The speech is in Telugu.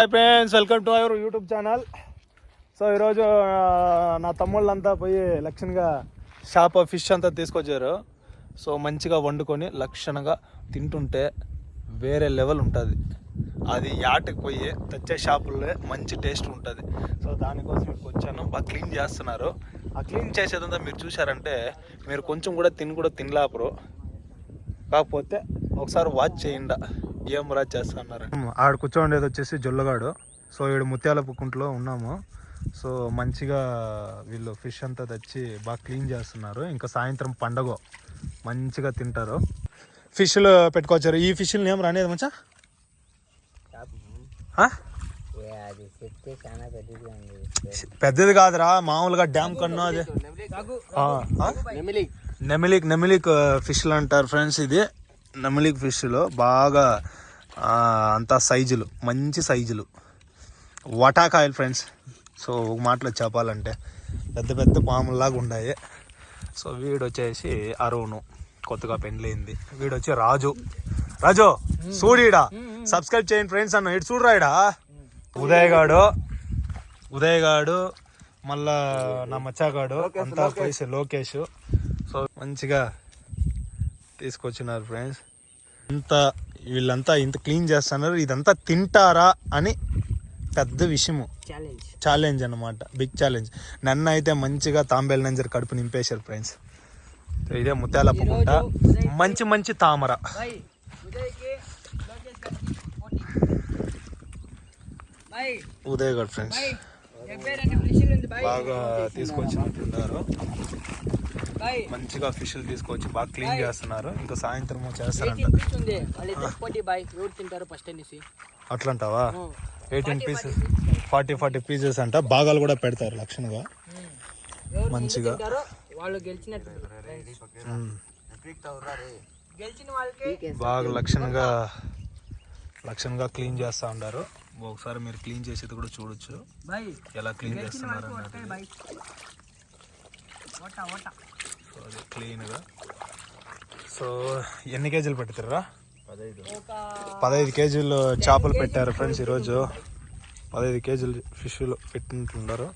Hi friends welcome to our YouTube channel so ఈరోజు నా తమ్ముళ్ళంతా పోయి లక్షణంగా షాప్ ఫిష్ అంతా తీసుకొచ్చారు. సో మంచిగా వండుకొని లక్షణంగా తింటుంటే వేరే లెవెల్ ఉంటుంది. అది యాటకి పోయి తెచ్చే షాపుల్లో మంచి టేస్ట్ ఉంటుంది. సో దానికోసం ఇక్కడికి వచ్చాను. బాగా క్లీన్ చేస్తున్నారు. ఆ క్లీన్ చేసేదంతా మీరు చూసారంటే మీరు కొంచెం కూడా తిని కూడా తినలేపరు కాకపోతే ఒకసారి వాచ్ చేయండి. ఏం రాజ్ చేస్తున్నారు? ఆడ కూర్చోండేది వచ్చేసి జొల్లగాడు. సో ఈడు ముత్యాల కుంట్లో ఉన్నాము. సో మంచిగా వీళ్ళు ఫిష్ అంతా తెచ్చి బాగా క్లీన్ చేస్తున్నారు. ఇంకా సాయంత్రం పండగ. మంచిగా తింటారు. ఫిష్లు పెట్టుకోవచ్చారు. ఈ ఫిష్లు ఏం రానేది మంచా పెద్దది కాదురా. మామూలుగా డ్యామ్ కన్నా? నెమిలిక్ నెమిలిక్ ఫిష్లు అంటారు ఫ్రెండ్స్ ఇది. నెమిలిక్ ఫిష్లో బాగా అంతా సైజులు మంచి సైజులు. వటాకాయలు ఫ్రెండ్స్. సో ఒక మాటలో చెప్పాలంటే పెద్ద పెద్ద పాముల్లాగా ఉన్నాయి సో వీడు వచ్చేసి అరుణు కొత్తగా పెండ్లైంది. వీడు వచ్చి రాజు. రాజు చూడీడా సబ్స్క్రైబ్ చేయండి ఫ్రెండ్స్ అన్న. ఇటు చూడరాయిడా ఉదయ్ గాడు ఉదయ్ గాడు మళ్ళా నా మచ్చాగాడు. అంతా కలిసి లోకేష్. సో మంచిగా తీసుకొచ్చినారు ఫ్రెండ్స్ ఇంత వీళ్ళంతా ఇంత క్లీన్ చేస్తున్నారు. ఇదంతా తింటారా అని పెద్ద విషయము. ఛాలెంజ్ అన్నమాట. బిగ్ ఛాలెంజ్ నన్ను అయితే మంచిగా తాంబేల్ నంజర్ కడుపు నింపేశారు ఫ్రెండ్స్ ఇదే ముత్యాలప్ప గుంట మంచి మంచి తామర. ఉదయ్ గారు ఫ్రెండ్స్ బాగా తీసుకొచ్చినట్టున్నారు మంచిగా ఫిష్లు తీసుకొచ్చి బాగా క్లీన్ చేస్తున్నారు. ఇంకా సాయంత్రం చేస్తారంట అట్లంటావా? Eighteen pieces forty forty pieces అంట. భాగాలు కూడా పెడతారు లక్షణంగా. ఎవరు మంచిగా. తింటారో వాళ్ళు గెలిచినట్టు మ్మ్. గెలిచిన వాళ్ళకి బాగా లక్షణంగా లక్షణంగా క్లీన్ చేస్తూ ఉంటారు ఒకసారి మీరు క్లీన్ చేసేది కూడా చూడొచ్చు. ఎలా క్లీన్ చేస్తున్నారు సో అది క్లీన్గా. సో ఎన్ని కేజీలు పెడతారా పదహైదు పదహైదు కేజీలు చేపలు పెట్టారు ఫ్రెండ్స్ ఈరోజు. పదహైదు కేజీలు ఫిష్లు పెట్టినట్లున్నారు